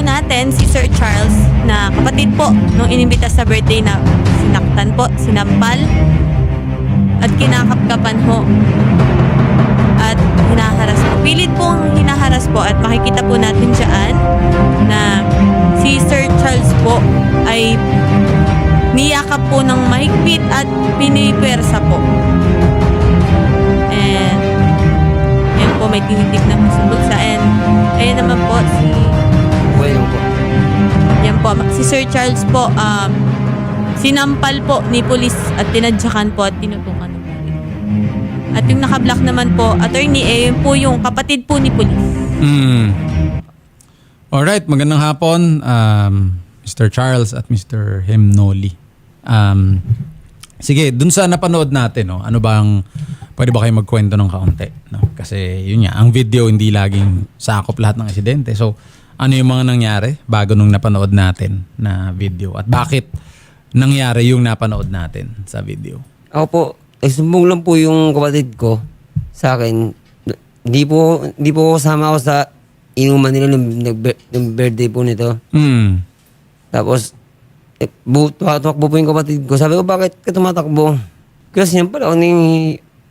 po natin si Sir Charles na kapatid po nung inimbita sa birthday na sinaktan po, sinampal at kinakapkapan ho at hinaharas po. Pilit pong hinaharas po at makikita po natin dyan na si Sir Charles po ay niyakap po ng mahigpit at pinipwersa po. And yan po may tinitig na po sa bulsa and ayan naman po si po. Yan po si Sir Charles po um, sinampal po ni pulis at tinadyakan po at tinutukan ng pulis. At yung naka-block naman po, attorney, eh, po yung kapatid po ni pulis. Mm. Alright, magandang hapon, um, Mr. Charles at Mr. Hemnoli. Um, sige, dun sa napanood natin, no, ano bang, pwede ba kayo magkwento ng kaunti? No? Kasi yun nga, ang video hindi laging sakop lahat ng insidente. So, ano yung mga nangyari bago nung napanood natin na video? At bakit nangyari yung napanood natin sa video? Ako po, nagsumbong lang po yung kapatid ko sa akin. Hindi po, hindi po kasama ako sa inuman nila ng, nag- ng birthday po nito. Mm. Tapos, eh, bu- tumatakbo po yung kapatid ko. Sabi ko, bakit ka tumatakbo? Kasi yan pala ako ni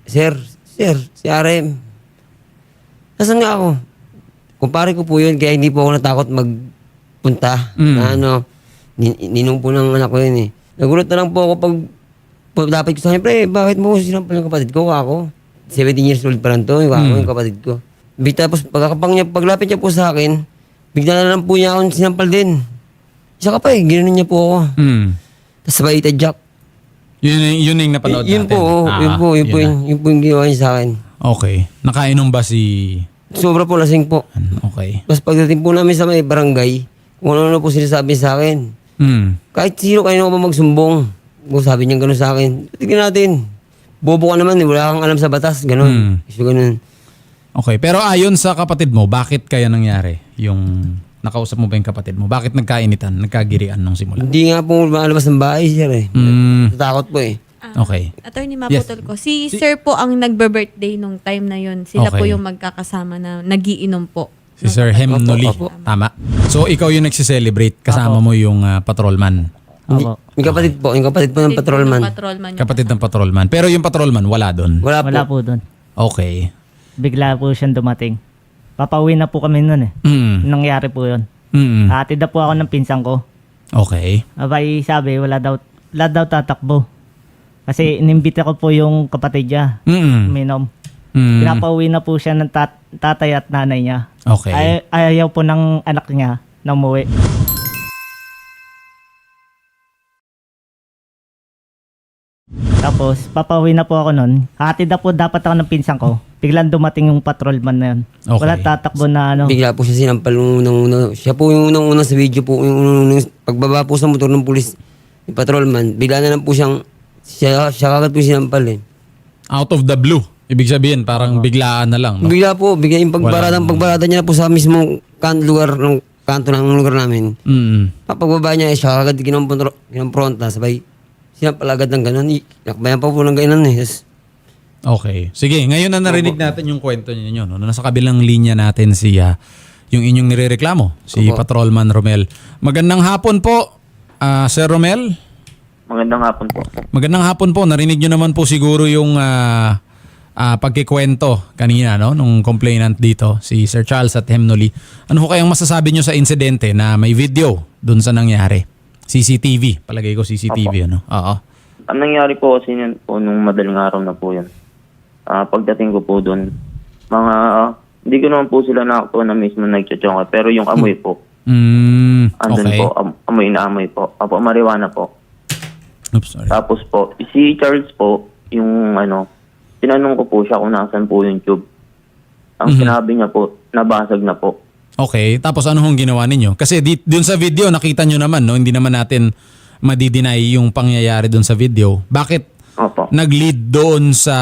Sir, Sir, si RM. Nasaan nga ako? Kumpare ko po yun, kaya hindi po ako natakot magpunta. Mm. Na ano, nin- ninong po ng anak ko yun eh. Nagulat na lang po ako pag, pag dapat ko sa kanya, pre, bakit mo sinampal yung kapatid ko? Ako. 17 years old pa lang to, yung, Mm. yung kapatid ko. Bigla tapos pagkakapang niya, paglapit niya po sa akin, bigla na lang po niya ako sinampal din. Isa ka pa eh, ginanon niya po ako. Mm. Tapos sabay itajak. Yun, yun, yun yung napanood Y- yun natin. po, oh, Ah, yun po, yun po, na. yun, yun po yung ginawa niya sa akin. Okay. Nakainom ba si... Sobra po lasing po. Okay. Tapos pagdating po namin sa may barangay, kung ano-ano po sinasabi sa akin. Hmm. Kahit sino kayo pa magsumbong. Kung sabi niya gano'n sa akin, tignan natin. Bobo ka naman, eh, wala kang alam sa batas, Hmm. gano'n. So, gano'n. Okay. Pero ayon sa kapatid mo, bakit kaya nangyari yung nakausap mo ba yung kapatid mo? Bakit nagkainitan, nagkagirian nung simula? Hindi nga po maalabas ng bahay, sir eh. Hmm. Natatakot po eh. Okay. Attorney, maputol ko. Si, Sir po ang nagbe-birthday nung time na yun. Sila po Okay. yung magkakasama na nagiinom po. Si Sir Hemnoli. Opo, opo. Tama. So ikaw yung nagsiselebrate. Kasama mo yung ah, patrolman. Hindi- Yung kapatid po, yung kapatid po ng po patrolman. patrolman yung Kapatid ng patrolman. Pero yung patrolman, wala doon. Wala po. Wala po doon. Okay. Bigla po siyang dumating. Papauwi na po kami noon eh. Mm. Nangyari po yun. Mm. Hatid na po ako ng pinsan ko. Okay. Abay sabi, wala daw, wala daw tatakbo. Kasi inimbita ko po yung kapatid niya, Mm. minom. Mm. Pinapauwi na po siya ng tat- tatay at nanay niya. Okay. Ay- ayaw po ng anak niya na umuwi. Tapos, papauwi na po ako nun. Hatid na po dapat ako ng pinsan ko. Biglang dumating yung patrolman na yun. Okay. Wala tatakbo na ano. Bigla po siya sinampal nung unang-una. Siya po yung unang-una sa video po. Yung unang pagbaba po sa motor ng pulis, yung patrolman, bigla na lang po siyang, siya, siya kagad po sinampal eh. Out of the blue. Ibig sabihin, parang biglaan na lang. No? Bigla po, bigla yung pagbarada, pagbarada niya po sa mismong kan lugar ng kanto ng lugar namin. Mm. Pagbaba niya, eh, siya kagad kinampro- kinampronta, sabay sinampal agad ng ganun. I- Nakbayan pa po ng ganun eh. Okay. Sige, ngayon na narinig natin yung kwento ninyo. No? Nasa kabilang linya natin si ah, yung inyong nirereklamo, si Opo. Patrolman Romel. Magandang hapon po, ah, Sir Romel. Magandang hapon po. Magandang hapon po. Narinig nyo naman po siguro yung ah, ah, pagkikwento kanina no? nung complainant dito, si Sir Charles at Hemnoli. Ano ho kayang masasabi nyo sa insidente na may video dun sa nangyari? CCTV. Palagay ko CCTV. Ano? Oo. Ang nangyari po kasi yun po nung madaling araw na po yun. Ah, pagdating ko po doon, mga, hindi ko naman po sila nakakuha na mismo nagtsatsyonga, pero yung amoy po, Mm, andun okay. po, am- amoy na amoy po. Apo, marijuana po. Oops, sorry. Tapos po, si Charles po, yung ano, tinanong ko po siya kung nasan po yung tube. Ang Mhm. sinabi niya po, nabasag na po. Okay, tapos ano hong ginawa ninyo? Kasi di, dun sa video, nakita nyo naman, no? hindi naman natin madideny yung pangyayari dun sa video. Bakit Opo. nag-lead doon sa,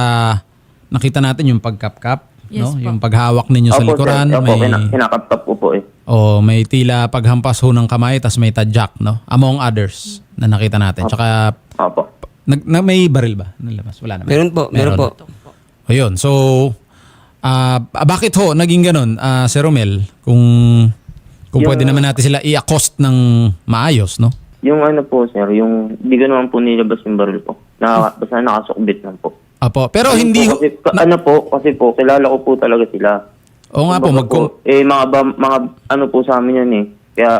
nakita natin yung pagkapkap, Yes no? po. yung paghawak ninyo sa Opo, likuran, sir. Opo, may, kina- kinakapkap ko po eh. Oh, may tila paghampas ho ng kamay, tas may tadyak, no? among others na nakita natin. Tsaka, Opo. nag, na, may baril ba? Nalabas? Wala naman. meron po, meron, po. O yun. So, ah, bakit ho naging ganun, ah, Sir Romel? Kung, Kung Yung- pwede naman natin sila i-accost ng maayos, no? Yung ano po, sir, yung hindi ko naman po nilabas yung baril po. Naka, basta nakasukbit lang po. Apo. Pero Ano hindi... po, kasi, ka- ano po, kasi po, kilala ko po talaga sila. Oo nga po, Kumbaga magkum... eh, mga, ba, mga ano po sa amin yan eh. Kaya,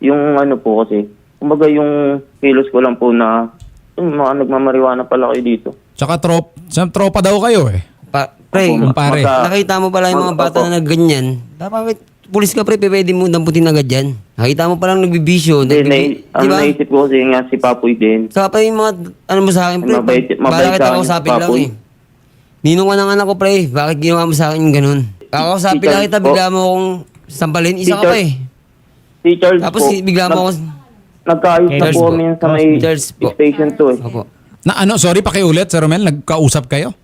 yung ano po kasi, kumbaga yung kilos ko lang po na, yung mga nagmamariwana pala kayo dito. Tsaka trop, sa tropa daw kayo eh. Pa, pre, kumpare. magka- nakita mo pala yung mga Opo. bata na nagganyan. Bakit pulis ka pre, pwede mo damputin agad yan. Nakita mo palang nagbibisyo. Hindi, nagbibi- nai- ang di ba? naisip ko kasi nga si Papoy din. Saka pa yung mga, ano mo sa akin, pre, Mabait- mabait sa kita akin, kausapin lang Papoy. eh. Ninong ka ng anak ko, pre, bakit ginawa mo sa akin yung ganun? Kakausapin Si lang kita, Charles bigla mo akong sampalin, isa ka pa eh. Charles Tapos po, bigla mo nag- ako, Nagkaayos na po po. kami sa may po. station 2 eh. opo. Na ano, sorry, pakiulit, Sir Romel, nagkausap kayo?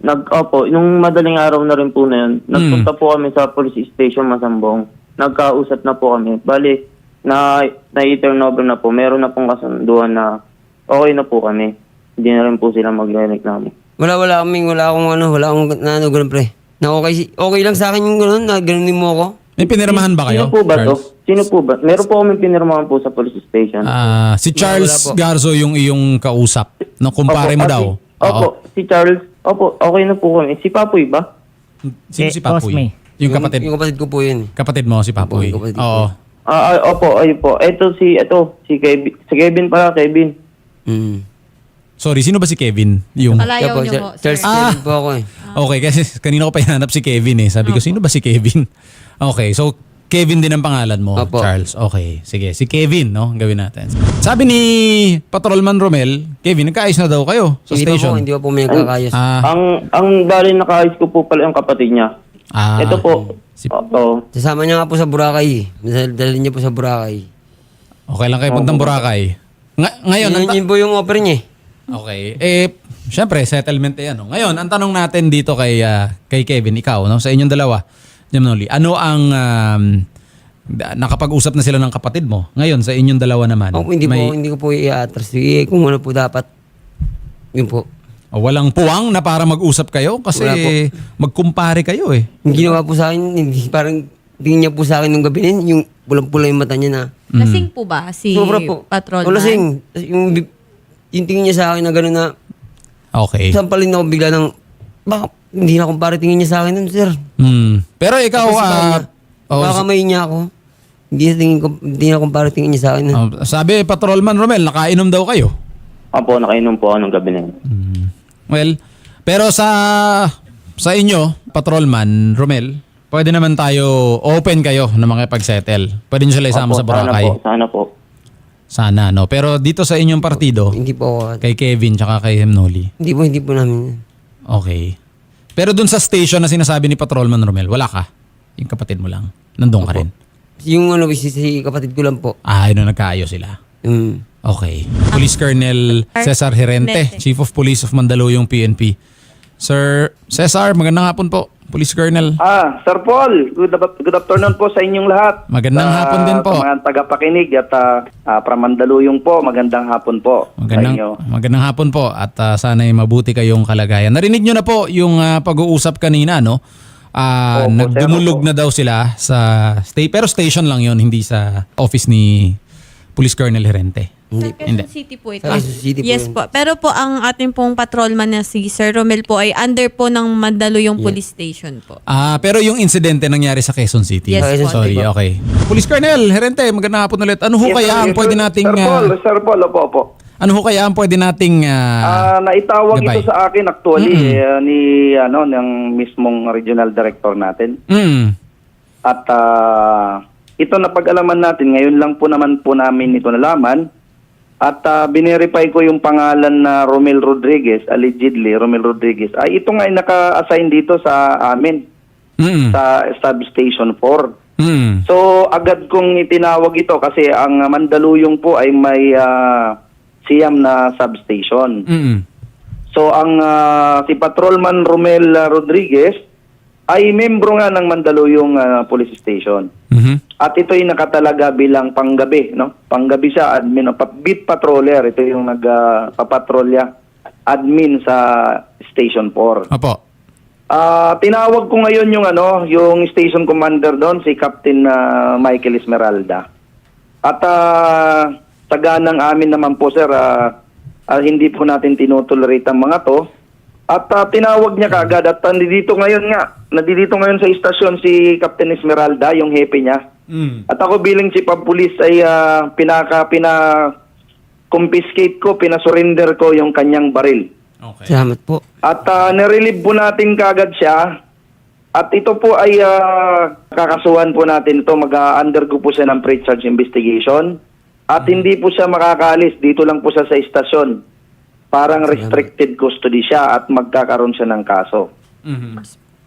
Nag, opo, nung madaling araw na rin po na yun, Hmm. nagpunta po kami sa police station Masambong. Nagkausap na po kami. Bali, na, na-turnover na po. Meron na pong kasunduan na okay na po kami. Hindi na rin po sila magre-reklamo. Wala, wala kaming, wala akong ano, wala akong na ano, ganun pre. Na okay, si- okay lang sa akin yung ganun, na ganunin mo ako. May pinirmahan ba kayo? Sino po ba to? Charles? Sino po ba? Meron po kami pinirmahan po sa police station. Ah, si Charles Wala po. Garzo yung iyong kausap. No, kumpare mo Opo, ah, daw. si- Opo, si Charles. Opo, okay na po kami. Si Papoy ba? Sino Eh, si Papoy? Cosme. Yung kapatid. Yung kapatid ko po yun. Kapatid mo si Papoy. Opo, yung kapatid ko. Oo. Ah, ah, opo, ayun po. Ito si, ito, si Kevin. Si Kevin pala, Kevin. Mm. Sorry, sino ba si Kevin? Yung Palayaw po, niyo sir. Charles Ah! Kevin po ako eh. Okay, kasi kanina ko pa hinanap si Kevin eh. Sabi ko, sino ba si Kevin? Okay, so Kevin din ang pangalan mo, Opo. Charles. Okay, sige. Si Kevin, no? Gawin natin. Sabi ni Patrolman Romel, Kevin, nagkaayos na daw kayo sa Hindi pa po, station. hindi pa po may nagkakayos. Ah, Ang ang bali nakaayos ko po pala yung kapatid niya. ah, Ito po. Si- Oo. Sasama niya nga po sa Boracay eh. Dal- Dalhin niya po sa Boracay. Okay lang kayo puntang Boracay. Nga- ngayon, ang Yun, ta- yun po yung offer niya eh. Okay. Eh, syempre, settlement eh ano. Ngayon, ang tanong natin dito kay ah, kay Kevin, ikaw, no, sa inyong dalawa, Jim Noli, ano ang um, da- nakapag-usap na sila ng kapatid mo? Ngayon, sa inyong dalawa naman. Po, hindi may- po, hindi ko po i-atras. Eh, kung ano po dapat. Yun po. o, walang puwang na para mag-usap kayo kasi Wala po. magkumpare kayo eh. Yung ginawa po sa akin, hindi, parang tingin niya po sa akin nung gabi na yun, yung pulang-pula yung mata niya na. Lasing po ba si Sobra po. patrolman? Wala sing. Yung, bi- yung tingin niya sa akin na gano'n na, Okay. sampalin ako bigla ng, baka hindi na kumpara tingin niya sa akin nun, sir. Hmm. Pero ikaw, Tapos ah, niya, oh, baka kamay niya ako. Hindi na tingin ko, hindi na kumpara tingin niya sa akin nun. oh, sabi, Patrolman Romel, nakainom daw kayo. Opo, nakainom po ako ng gabi na yun. Hmm. Well, pero sa sa inyo, Patrolman Romel, pwede naman tayo open kayo na makipag-settle. Pwede nyo sila isama Opo, sa Boracay. Sana po, sana po. Sana, no? Pero dito sa inyong partido, Hindi po ako. kay Kevin tsaka kay Hemnoli, Hindi po, hindi po namin. okay. Pero dun sa station na sinasabi ni Patrolman Romel, wala ka. Yung kapatid mo lang. Nandun ka rin. Yung ano, si, si kapatid ko lang po. Ah, yun na nagkaayos sila. Mm. Okay. Police Colonel Cesar Herente. Chief of Police of Mandaluyong PNP. Sir Cesar, magandang hapon po. Police Colonel. Ah, Sir Paul, good, good afternoon po sa inyong lahat. Magandang Sa- hapon din po. Sa mga tagapakinig at uh, Pramandaluyong po, magandang hapon po sa inyo. Magandang, magandang hapon po at uh, sana'y mabuti kayong kalagayan. Narinig nyo na po yung uh, pag-uusap kanina, no? Opo, nagdumulog sir, na daw sila sa stay pero station lang yon hindi sa office ni Police Colonel Herente. Hindi. Sa Quezon City po ito. Sa Quezon City po yes yun. po. Pero po ang ating pong patrolman na si Sir Romel po ay under po ng Mandaluyong Police Station po. Ah, pero yung insidente nangyari sa Quezon City. Yes po. Sorry, okay. Police Colonel Herente, magandang hapon ulit. Ano ho Yes, kaya sir, ang pwede nating Sir Paul, ah, Sir Paul, opo, opo. ano ho kaya ang pwede nating ah, Ah, naitawag gabay? ito sa akin actually eh, ni ano ng mismong regional director natin. mm, At ah, ito na pag-alaman natin, ngayon lang po naman po namin ito nalaman. At uh, binerify ko yung pangalan na Romel Rodriguez, allegedly Romel Rodriguez. Ay ito nga ay naka-assign dito sa amin, mm, sa substation 4. mm, So agad kong itinawag ito kasi ang Mandaluyong po ay may ah, siyam na substation. mm, So ang ah, si Patrolman Romel ah, Rodriguez ay membro nga ng Mandaluyong ah, Police Station. mhm. At ito ay nakatalaga bilang panggabi, no? Panggabi siya, admin? Pa- beat patroller. Ito yung nagpapatrolya admin sa Station 4. Opo. Ah, tinawag ko ngayon yung ano, yung station commander doon, si Captain ah, Michael Esmeralda. At uh, taganang amin naman po sir, ah, ah, hindi po natin tinutolerate ang mga to. At ah, tinawag niya kagad at nandito ngayon nga, nandito ngayon sa istasyon si Captain Esmeralda, yung hepe niya. Mm. At ako bilang chief of police ay ah, pinaka pina confiscate ko, pinasurrender ko yung kanyang baril. Okay. Salamat po. At uh, nirelieve po natin kagad siya. At ito po ay ah, kakasuhan po natin ito. Mag-undergo po siya ng pre-charge investigation. At hindi po siya makakaalis. Dito lang po siya sa istasyon. Parang restricted custody siya at magkakaroon siya ng kaso. Mhm.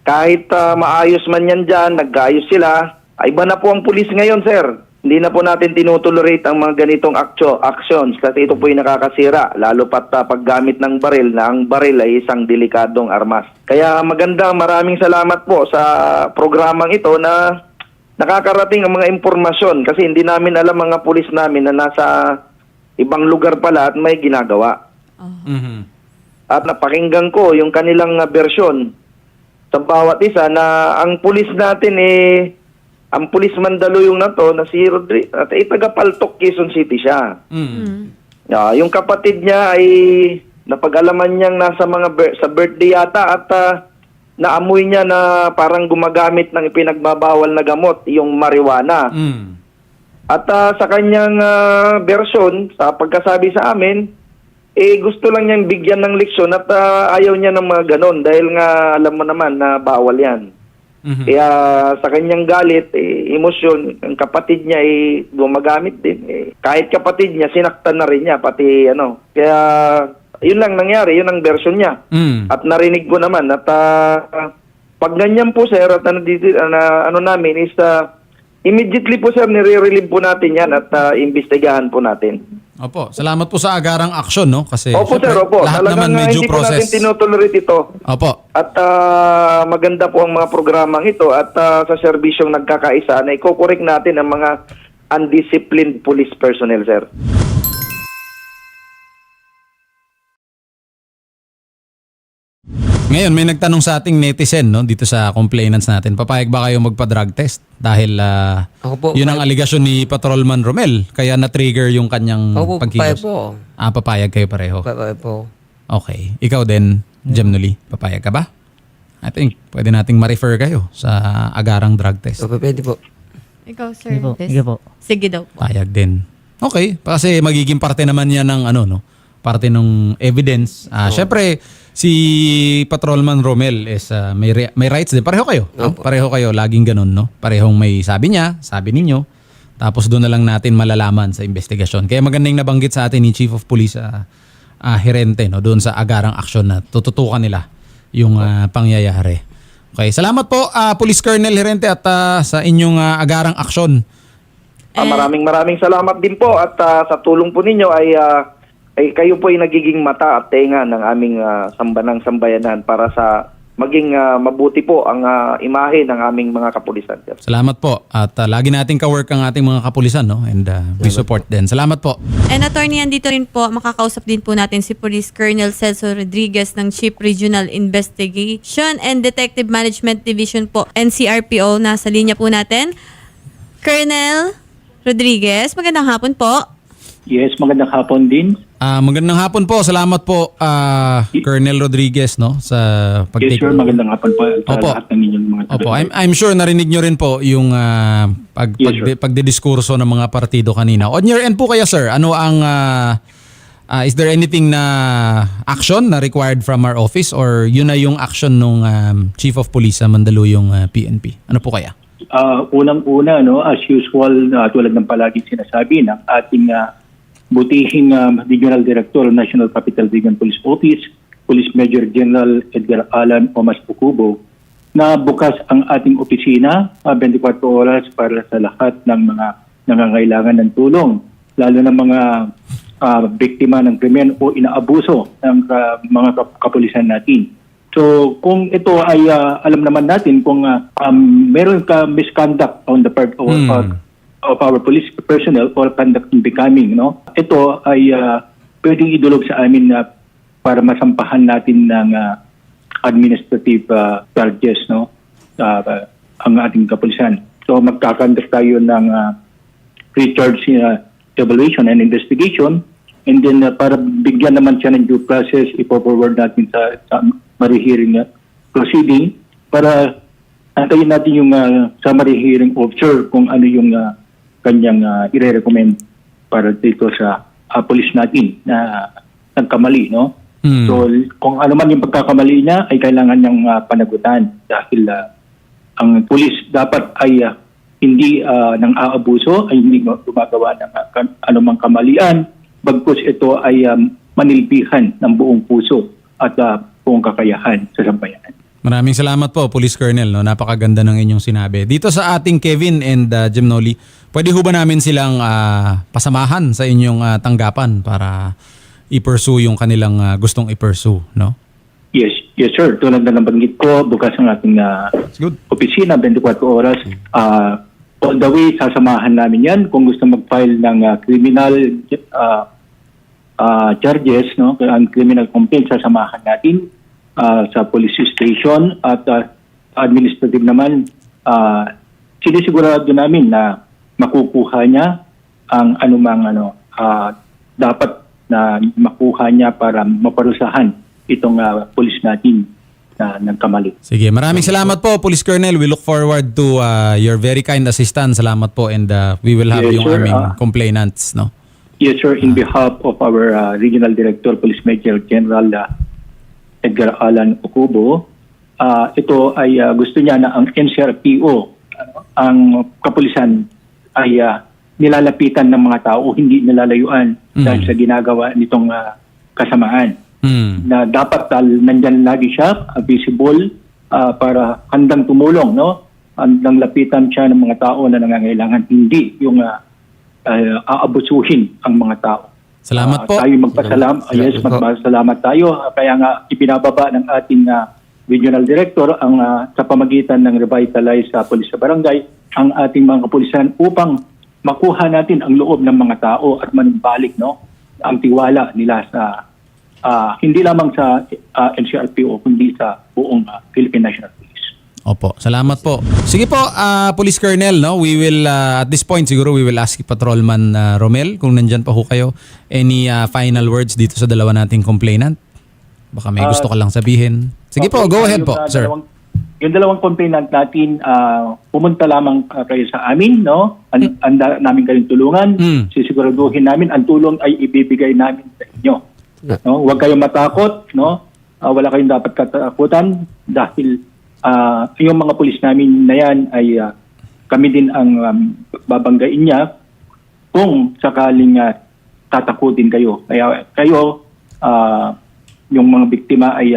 Kahit ah, maayos man yan dyan, nag-ayos sila, ay iba na po ang pulis ngayon, sir. Hindi na po natin tinutolerate ang mga ganitong actio, actions kasi ito po ay nakakasira, lalo pat ah, paggamit ng baril na ang baril ay isang delikadong armas. Kaya maganda, maraming salamat po sa programang ito na nakakarating ang mga impormasyon kasi hindi namin alam mga pulis namin na nasa ibang lugar pala at may ginagawa. Mhm. At napakinggan ko yung kanilang uh, bersyon sa bawat isa na ang pulis natin eh ang pulis Mandaluyong na to na si Rodri at ay taga Paltok Quezon City siya. Mhm. Ah, yung kapatid niya ay napag-alaman niyang nasa mga sa birthday yata at ah, naamoy niya na parang gumagamit ng ipinagbabawal na gamot, yung marijuana. Mhm. At ah, sa kanyang ah, version, sa pagkasabi sa amin, eh gusto lang niyang bigyan ng leksyon at ah, ayaw niya ng mga ganon dahil nga alam mo naman na bawal yan. Mhm. Kaya sa kanyang galit, eh, emosyon, ang kapatid niya ay gumagamit din. Eh, kahit kapatid niya, sinaktan na rin niya, pati ano. Kaya yun lang nangyari, yun ang version niya. Mhm. At narinig ko naman at ah, pag ganyan po sir at ano, dito, na, ano namin is ah, immediately po sir nire-relieve po natin yan at ah, imbestigahan po natin. Opo, salamat po sa agarang aksyon, no? Kasi opo sir, syempre, opo. lahat Talagang naman may ah, due hindi po natin process. tinutolerate ito. Opo. At ah, maganda po ang mga programang ito at ah, sa serbisyong nagkakaisa na ikokorek natin ang mga undisciplined police personnel sir. Ngayon, may nagtanong sa ating netizen, no? Dito sa complainants natin. Papayag ba kayo magpa-drug test? Dahil ah, Ako po, yun ang aligasyon ni Patrolman Romel. Kaya na-trigger yung kanyang Ako po, papayag pagkilos. po. Ah, papayag kayo pareho. Papayag po. Okay. Ikaw din, Gemnuli, papayag ka ba? I think pwede nating ma-refer kayo sa agarang drug test. Opo, pwede po. Ikaw, sir. Sige po, Des? sige po. Sige daw po. Payag din. Okay, kasi magiging parte naman yan ng ano no, parte ng evidence. Ah, syempre si Patrolman Romel is ah, may re- may rights din. Pareho kayo. no? Pareho kayo laging ganun no. Parehong may sabi niya, sabi ninyo. Tapos doon na lang natin malalaman sa investigasyon. Kaya magandang nabanggit sa atin ni Chief of Police ah, ah, Herente no doon sa agarang aksyon na tututukan nila yung ah, pangyayari. Okay, salamat po ah, Police Colonel Herente at ah, sa inyong ah, agarang aksyon. Ah, maraming maraming salamat din po at ah, sa tulong po ninyo ay ah, ay kayo po ay nagiging mata at tenga ng aming ah, sambanang sambayanan para sa maging ah, mabuti po ang ah, imahe ng aming mga kapulisan. sir. Salamat po. At uh, lagi nating ka-work ang ating mga kapulisan, no? And uh, we support din. Salamat po. And attorney, andito rin po, makakausap din po natin si Police Colonel Celso Rodriguez ng Chief Regional Investigation and Detective Management Division po, NCRPO. Nasa linya po natin. Colonel Rodriguez, magandang hapon po. Yes, magandang hapon din. Ah, magandang hapon po. Salamat po, ah, Colonel Rodriguez, no? Sa Yes, pag-take. sir, magandang hapon po sa Opo. lahat ng inyong mga Opo, I'm, I'm sure narinig nyo rin po yung ah, pag, Yes, pag, pagdidiskurso ng mga partido kanina. On your end po kaya, sir, ano ang... ah, ah, is there anything na action na required from our office or yun na yung action ng Chief of Police sa Mandaluyong ah, PNP? Ano po kaya? Ah, unang-una, no, as usual, na tulad ng palaging sinasabi ng ating ah, butihing um, Regional Director, National Capital Region Police Office, Police Major General Edgar Alan Omas Pucubo, na bukas ang ating opisina ah, 24 oras para sa lahat ng mga nangangailangan ng tulong, lalo na mga ah, biktima ng krimen o inaabuso ng ah, mga kap- kapulisan natin. So kung ito ay ah, alam naman natin kung ah, um, meron ka misconduct on the part of, Hmm. of, of our police personnel or conduct in becoming, no? Ito ay ah, pwedeng idulog sa amin na para masampahan natin ng ah, administrative uh, charges no uh, ang ating kapulisan. So magkakandak tayo ng uh, pre-charge uh, evaluation and investigation and then uh, para bigyan naman siya ng due process ipo-forward natin sa, sa summary hearing uh, proceeding para antayin natin yung uh, summary hearing officer kung ano yung uh, kanyang uh, i-recommend para dito sa uh, police natin na nagkamali no Hmm. so kung ano man yung pagkakamali niya ay kailangan niyang uh, panagutan dahil uh, ang pulis dapat ay uh, hindi uh, nang aabuso ay hindi gumagawa ng uh, kan- anumang kamalian bagkus ito ay um, manilbihan ng buong puso at uh, buong kakayahan sa sambayanan. Maraming salamat po, Police Colonel. No? Napakaganda ng inyong sinabi. Dito sa ating Kevin and uh, Jim Noli, pwede ho ba namin silang ah, pasamahan sa inyong ah, tanggapan para i-pursue yung kanilang ah, gustong i-pursue, no? Yes, yes sir. Tulad na nabanggit ko, bukas ang ating uh, opisina, 24 oras. Uh, all the way, sasamahan namin yan. Kung gusto mag-file ng uh, criminal uh, uh, charges, no, ang criminal complaint, sasamahan natin uh, sa police station at uh, administrative naman, uh, sinisigurado namin na makukuha niya ang anumang ano, uh, dapat na makuha niya para maparusahan itong uh, police natin na nagkamali. Sige, maraming salamat po, Police Colonel. We look forward to ah, your very kind assistance. Salamat po and ah, we will have Yes, yung sir. aming Ah. complainants, no? Yes, sir. In behalf of our uh, Regional Director, Police Major General uh, Edgar Alan Okubo, uh, ito ay uh, gusto niya na ang NCRPO, ang kapulisan ay uh, nilalapitan ng mga tao, hindi nilalayuan Mm. dahil sa ginagawa nitong uh, kasamaan. Hmm. Na dapat uh, nandyan lagi siya, uh, visible, uh, para handang tumulong, no? Handang lapitan siya ng mga tao na nangangailangan, hindi yung uh, uh, aabusuhin ang mga tao. Salamat Ah, po. Tayo magpasalam, Salamat yes, magpasalamat tayo. Kaya nga ibinababa ng ating ah, regional director ang ah, sa pamagitan ng revitalize sa pulis sa barangay ang ating mga kapulisan upang makuha natin ang loob ng mga tao at manumbalik no ang tiwala nila sa ah, hindi lamang sa ah, NCRPO kundi sa buong ah, Philippine National Police. Opo, salamat po. Sige po, ah, Police Colonel, no? We will ah, at this point siguro we will ask Patrolman ah, Romel kung nandyan pa ho kayo. Any ah, final words dito sa dalawa nating complainant? Baka may gusto ka lang sabihin. Sige po, Okay, go ahead po, sir. Dalawang, yung dalawang complainant natin, ah, pumunta lamang kayo sa amin, no? An- anda namin kayong tulungan. Mm. Sisiguraduhin namin ang tulong ay ibibigay namin sa inyo. No? Huwag kayong matakot, no? Ah, wala kayong dapat katakutan dahil ah, yung mga pulis namin na yan ay ah, kami din ang um, babanggain niya kung sakaling ah, tatakutin kayo. Kaya kayo, ah, yung mga biktima ay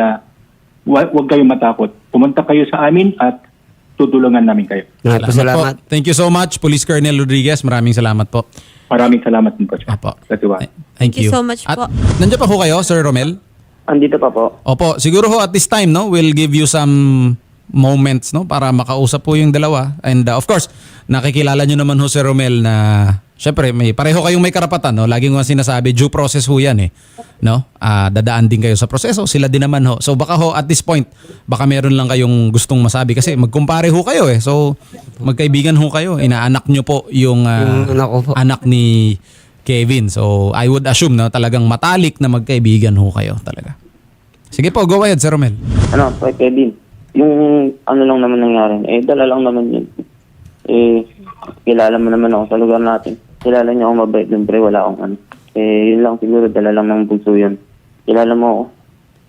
wa- huwag kayong matakot. Pumunta kayo sa amin at tutulungan namin kayo. Salamat po, salamat. po. Thank you so much, Police Colonel Rodriguez. Maraming salamat po. Maraming salamat din po. sir. Apo. Thank Thank you you. so much At po. nandiyan pa ho kayo, Sir Romel? Andito pa po. Opo, siguro ho at this time, no, we'll give you some moments, no, para makausap po yung dalawa. And uh, of course, nakikilala nyo naman ho si Romel na, syempre, may, pareho kayong may karapatan, no? Lagi ko sinasabi, due process ho yan, eh. No? Ah, dadaan din kayo sa proseso, sila din naman ho. So baka ho, at this point, baka meron lang kayong gustong masabi kasi magkumpare ho kayo, eh. So, magkaibigan ho kayo. Inaanak nyo po yung, ah, Yung anak po. anak ni Kevin. So, I would assume na talagang matalik na magkaibigan ho kayo talaga. Sige po, go ahead, Sir Romel. Ano, kay Kevin, yung ano lang naman nangyari, eh, dala lang naman yun. Eh, kilala mo naman ako sa lugar natin. Kilala niyo ako mabait dun, pre, wala akong ano. Eh, yun lang siguro, dala lang ng puso yun. Kilala mo ako.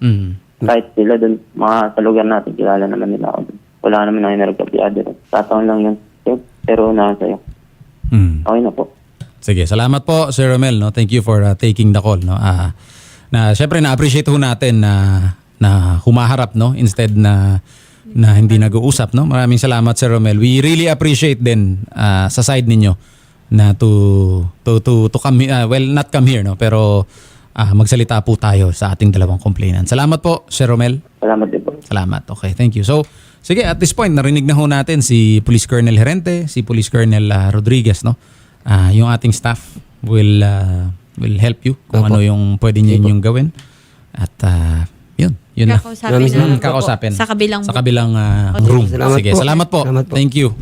Mm. Kahit sila dun, mga sa lugar natin, kilala naman nila ako dun. Wala naman ako nagkapiado rin. Tataon lang yun. Eh, pero na sa'yo. Mm. Okay na po. Sige, salamat po, Sir Romel. No? Thank you for uh, taking the call. No? Ah, na, syempre, na-appreciate ho natin na, na humaharap no? instead na na hindi nag-uusap. No? Maraming salamat, Sir Romel. We really appreciate din ah, sa side ninyo na to to to to come ah, well not come here no pero ah, magsalita po tayo sa ating dalawang complainant. Salamat po Sir Romel. Salamat din po. Salamat. Okay, thank you. So, sige, at this point, narinig na ho natin si Police Colonel Herente, si Police Colonel ah, Rodriguez, no? Ah, yung ating staff will ah, will help you kung Opo. ano yung pwede niyo yung gawin. At ah, yun, na. Kakausapin na lang po kakausapin. Sa kabilang Sa kabilang ah, Okay. room. Salamat Sige, po. salamat po. Salamat po. Thank you.